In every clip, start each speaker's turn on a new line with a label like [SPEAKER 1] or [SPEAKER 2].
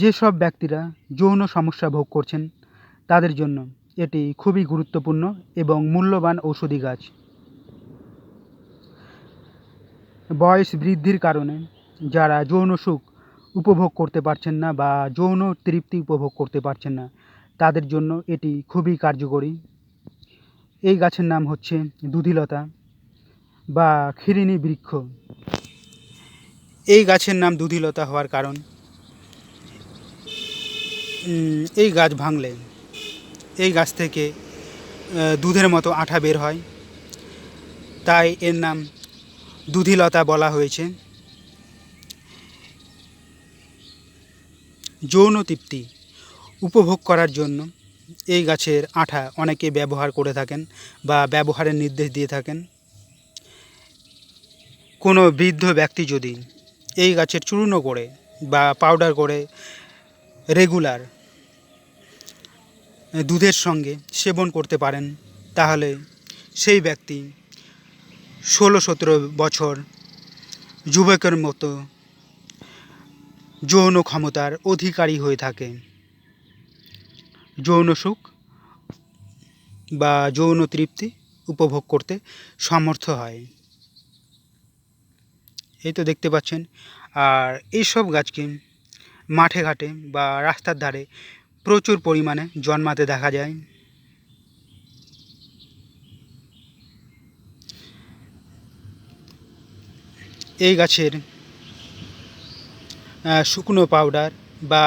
[SPEAKER 1] যেসব ব্যক্তিরা যৌন সমস্যা ভোগ করছেন, তাদের জন্য এটি খুবই গুরুত্বপূর্ণ এবং মূল্যবান ঔষধি গাছ। বয়স বৃদ্ধির কারণে যারা যৌন সুখ উপভোগ করতে পারছেন না বা যৌন তৃপ্তি উপভোগ করতে পারছেন না, তাদের জন্য এটি খুবই কার্যকরী। এই গাছের নাম হচ্ছে দুধিলতা বা খিরিনি বৃক্ষ। এই গাছের নাম দুধিলতা হওয়ার কারণ এই গাছ ভাঙলে, এই গাছ থেকে দুধের মতো আঠা বের হয়। তাই এর নাম দুধিলতা বলা হয়েছে। যৌন তৃপ্তি উপভোগ করার জন্য এই গাছের আঠা অনেকে ব্যবহার করে থাকেন বা ব্যবহারের নির্দেশ দিয়ে থাকেন। কোনো বৃদ্ধ ব্যক্তি যদি এই গাছের চূর্ণ করে বা পাউডার করে রেগুলার দুধের সঙ্গে সেবন করতে পারেন, তাহলে সেই ব্যক্তি ষোলো সতেরো বছর যুবকের মতো যৌন ক্ষমতার অধিকারী হয়ে থাকে। যৌন সুখ বা যৌন তৃপ্তি উপভোগ করতে সমর্থ হয়। এই তো দেখতে পাচ্ছেন। আর এইসব গাছকে মাঠে ঘাটে বা রাস্তার ধারে প্রচুর পরিমাণে জন্মাতে দেখা যায়। এই গাছের শুকনো পাউডার বা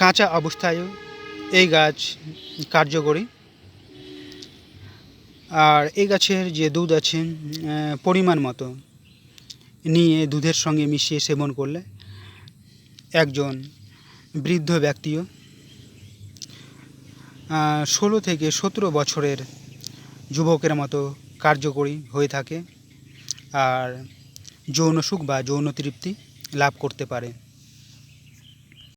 [SPEAKER 1] কাঁচা অবস্থায়ও এই গাছ কার্যকরী। আর এই গাছের যে দুধ আছে পরিমাণ মতো নিয়ে দুধের সঙ্গে মিশিয়ে সেবন করলে একজন বৃদ্ধ ব্যক্তিও ষোলো থেকে সতেরো বছরের যুবকের মতো কার্যকরী হয়ে থাকে আর যৌন সুখ বা যৌন তৃপ্তি লাভ করতে পারে।